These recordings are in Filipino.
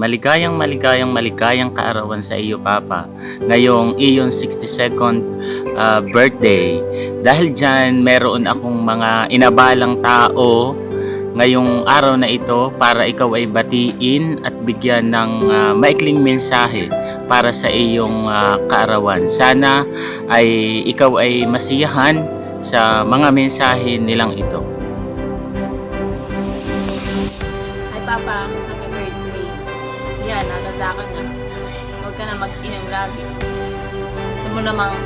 maligayang maligayang maligayang kaarawan sa iyo Papa ngayong iyong 62nd ah, birthday. Dahil dyan, meron akong mga inabalang tao ngayong araw na ito para ikaw ay batiin at bigyan ng ah, maikling mensahe para sa iyong ah, kaarawan. Sana ay ikaw ay masiyahan sa mga mensahe nilang ito. Mag-inom lagi. Alam mo namang,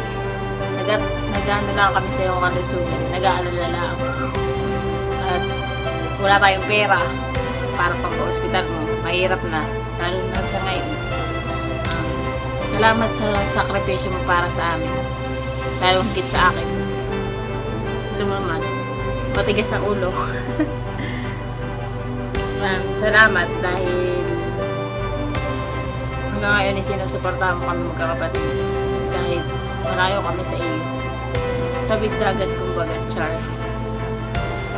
nag nag-ano lang kami sa iyong kalusugan. Nag-aalala lang. At wala tayong pera para pang hospital mo. Mahirap na. Lalo na sa ngayon. Salamat sa sakripisyo mo para sa amin. Lalo higit sa akin. Naman, matigas ang ulo. Ma'am, salamat dahil hanggang ngayon ay sinusuportahan mo kami magkakapatid. Kahit malayo kami sa iyo. Tabig dagat kumbaga, Char.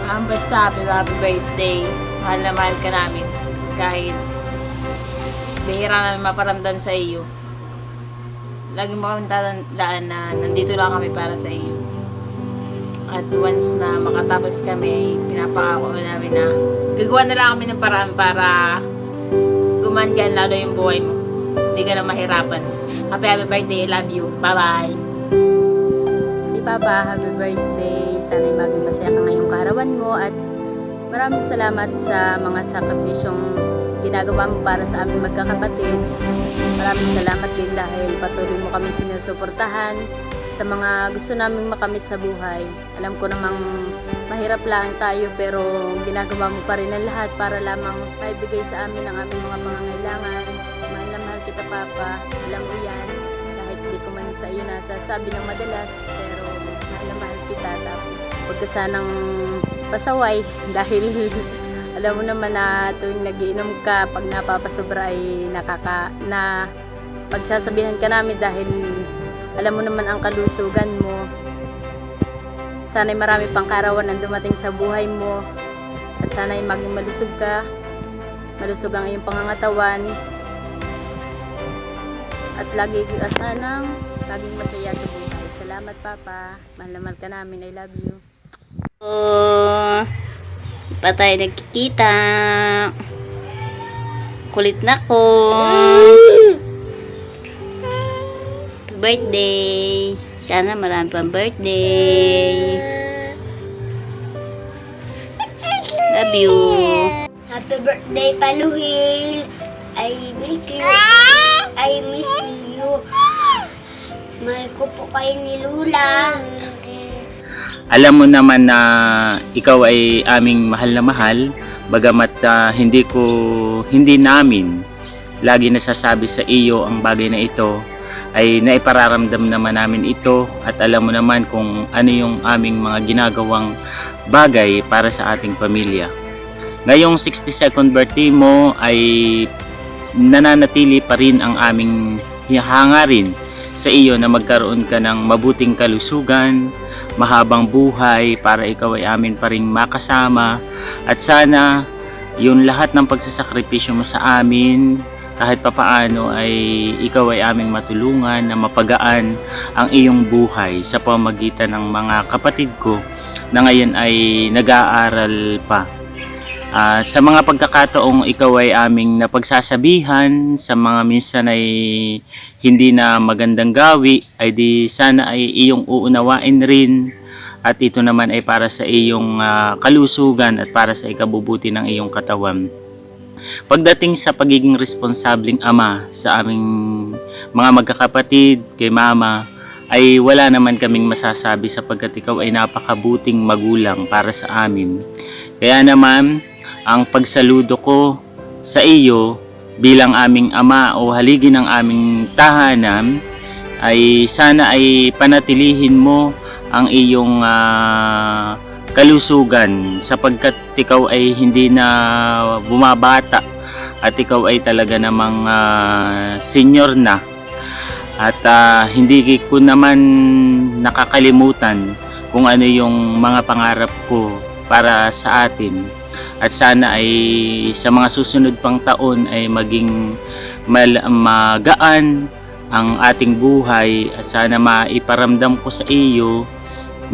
Um, basta, happy, happy birthday. Mahal na mahal ka namin. Kahit bihira namin maparamdam sa iyo. Lagi mo kami tatandaan na nandito lang kami para sa iyo. At once na makatapos kami, pinapangako namin na gagawa na lang kami ng paraan para gumangan lalo yung buhay mo. Hindi ka na mahirapan. Happy happy birthday. I love you. Bye-bye. Di Papa, happy birthday. Sana'y maging masaya ka ngayong kaarawan mo at maraming salamat sa mga sakripisyong ginagawa mo para sa aming magkakapatid. Maraming salamat din dahil patuloy mo kami sinusuportahan sa mga gusto naming makamit sa buhay. Alam ko namang mahirap lang tayo pero ginagawa mo pa rin ang lahat para lamang maibigay sa amin ang aming mga pangangailangan. Kita Papa. Alam mo yan. Kahit hindi ko man sa iyo nasasabi ng madalas pero na mahal kita. Tapos huwag ka sanang pasaway dahil alam mo naman na tuwing nagiinom ka pag napapasobra ay nakaka na pagsasabihan ka namin dahil alam mo naman ang kalusugan mo. Sana'y marami pang karawan ang dumating sa buhay mo. At sana'y maging malusog ka malusog ang iyong pangangatawan at lagi ka sanang laging masaya sa buhay. Salamat Papa. Mahal na mahal ka namin. I love you. Oh, pa tayo nagkikita. Kulit na ko. Happy birthday. Sana marami pang birthday. Love you. Happy birthday, Paluhil! I miss you. I miss you. Mahal ko po kayo ni Lula. Alam mo naman na ikaw ay aming mahal na mahal, bagamat ah, hindi ko, hindi namin lagi nasasabi sa iyo ang bagay na ito, ay naipararamdam naman namin ito at alam mo naman kung ano yung aming mga ginagawang bagay para sa ating pamilya. Ngayong 62nd birthday mo ay nananatili pa rin ang aming hangarin sa iyo na magkaroon ka ng mabuting kalusugan, mahabang buhay para ikaw ay amin pa rin makasama at sana yung lahat ng pagsasakripisyo mo sa amin kahit papaano ay ikaw ay aming matulungan na mapagaan ang iyong buhay sa pamagitan ng mga kapatid ko na ngayon ay nag-aaral pa. Ah, sa mga pagkakataong ikaw ay aming napagsasabihan, sa mga minsan ay hindi na magandang gawi, ay di sana ay iyong uunawain rin at ito naman ay para sa iyong ah, kalusugan at para sa ikabubuti ng iyong katawan. Pagdating sa pagiging responsabling ama sa aming mga magkakapatid, kay mama, ay wala naman kaming masasabi sapagkat ikaw ay napakabuting magulang para sa amin. Kaya naman, ang pagsaludo ko sa iyo bilang aming ama o haligi ng aming tahanan ay sana ay panatilihin mo ang iyong ah, kalusugan sapagkat ikaw ay hindi na bumabata at ikaw ay talaga namang ah, senior na. At ah, hindi ko naman nakakalimutan kung ano yung mga pangarap ko para sa atin at sana ay sa mga susunod pang taon ay maging mal- magaan ang ating buhay at sana maiparamdam ko sa iyo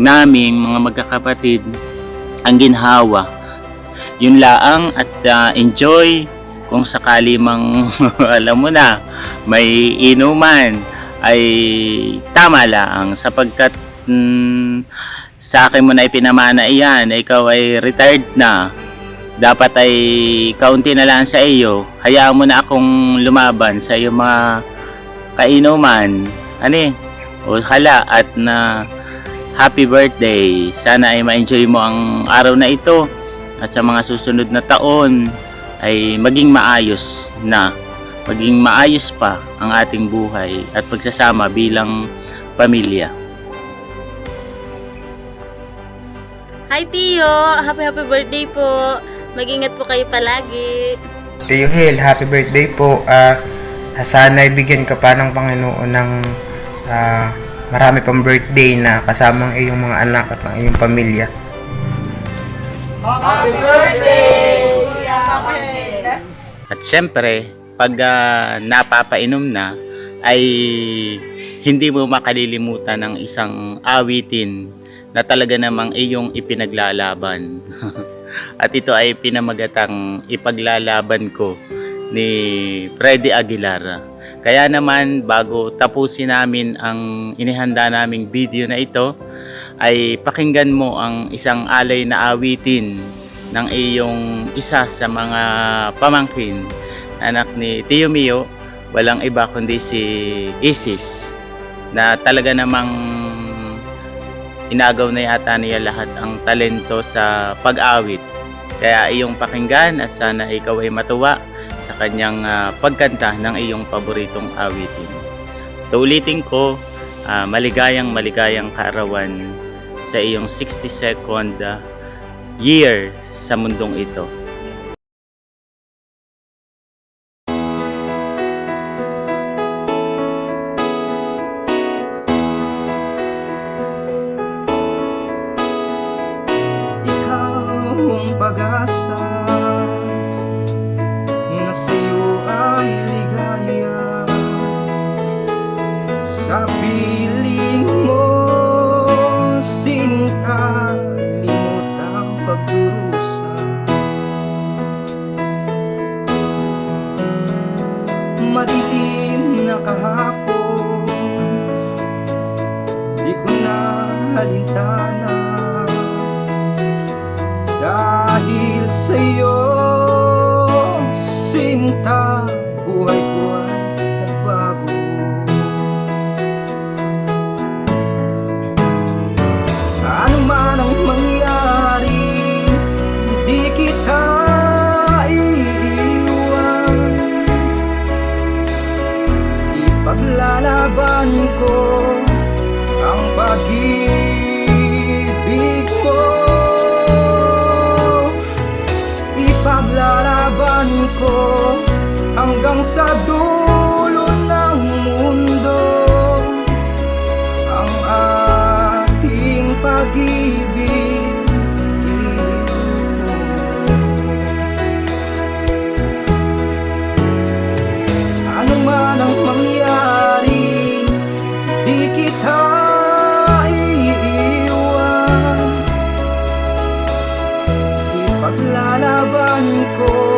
naming mga magkakapatid ang ginhawa. Yun laang at ah, enjoy kung sakali mang alam mo na may inuman ay tama lang sapagkat mm, sa akin mo na ipinamana iyan. Ikaw ay retired na dapat ay kaunti na lang sa iyo hayaan mo na akong lumaban sa iyong mga kainuman ano eh o hala at na happy birthday sana ay ma-enjoy mo ang araw na ito at sa mga susunod na taon ay maging maayos na maging maayos pa ang ating buhay at pagsasama bilang pamilya. Hi Tio! Happy happy birthday po! Mag-ingat po kayo palagi. Tio Hil, happy birthday po. Ah, sana ibigyan ka pa ng Panginoon ng ah, marami pang birthday na kasama ang iyong mga anak at ang iyong pamilya. At syempre, pag ah, napapainom na, ay hindi mo makalilimutan ng isang awitin na talaga namang iyong ipinaglalaban. At ito ay pinamagatang ipaglalaban ko ni Freddy Aguilar. Kaya naman bago tapusin namin ang inihanda naming video na ito, ay pakinggan mo ang isang alay na awitin ng iyong isa sa mga pamangkin, anak ni Tio Mio, walang iba kundi si Isis, na talaga namang inagaw na yata niya lahat ang talento sa pag-awit. Kaya iyong pakinggan at sana ikaw ay matuwa sa kanyang ah, pagkanta ng iyong paboritong awitin. Tulitin ko, ah, maligayang maligayang kaarawan sa iyong 62nd ah, year sa mundong ito. Pag-asa na sa'yo ay ligaya. Sa piling mo, sinta, limot ang pagdurusa Madilim na kahapon Di ko na halintana sa'yo, sinta, hanggang sa dulo ng mundo. Ang ating pag-ibig. Ano man ang mangyari, di kita iiwan. Ipaglalaban ko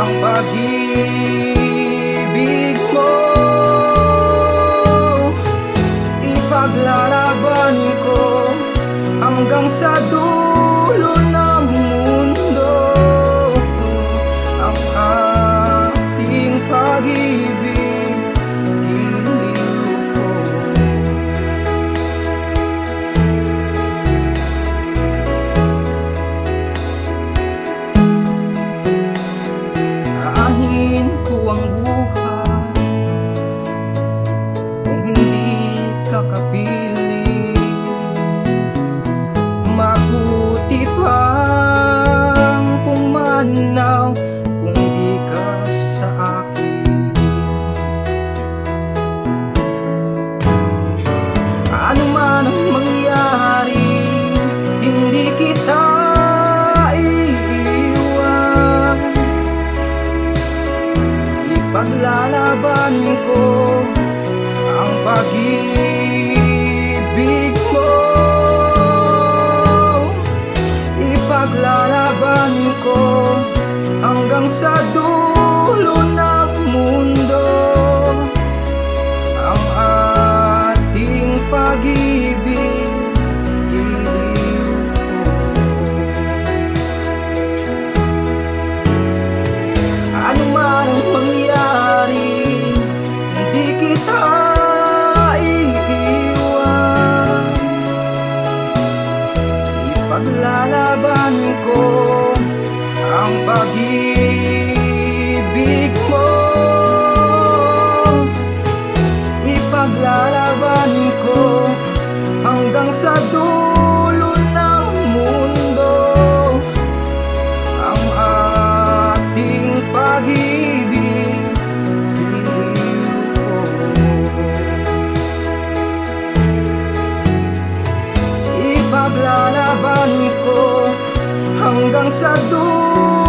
ang pag-ibig mo Ipaglalaban ko hanggang sa dulo hanggang Ipaglalaban ko hanggang sa dulo ng mundo. Ang ating pag-ibig Ipaglalaban ko hanggang sa dulo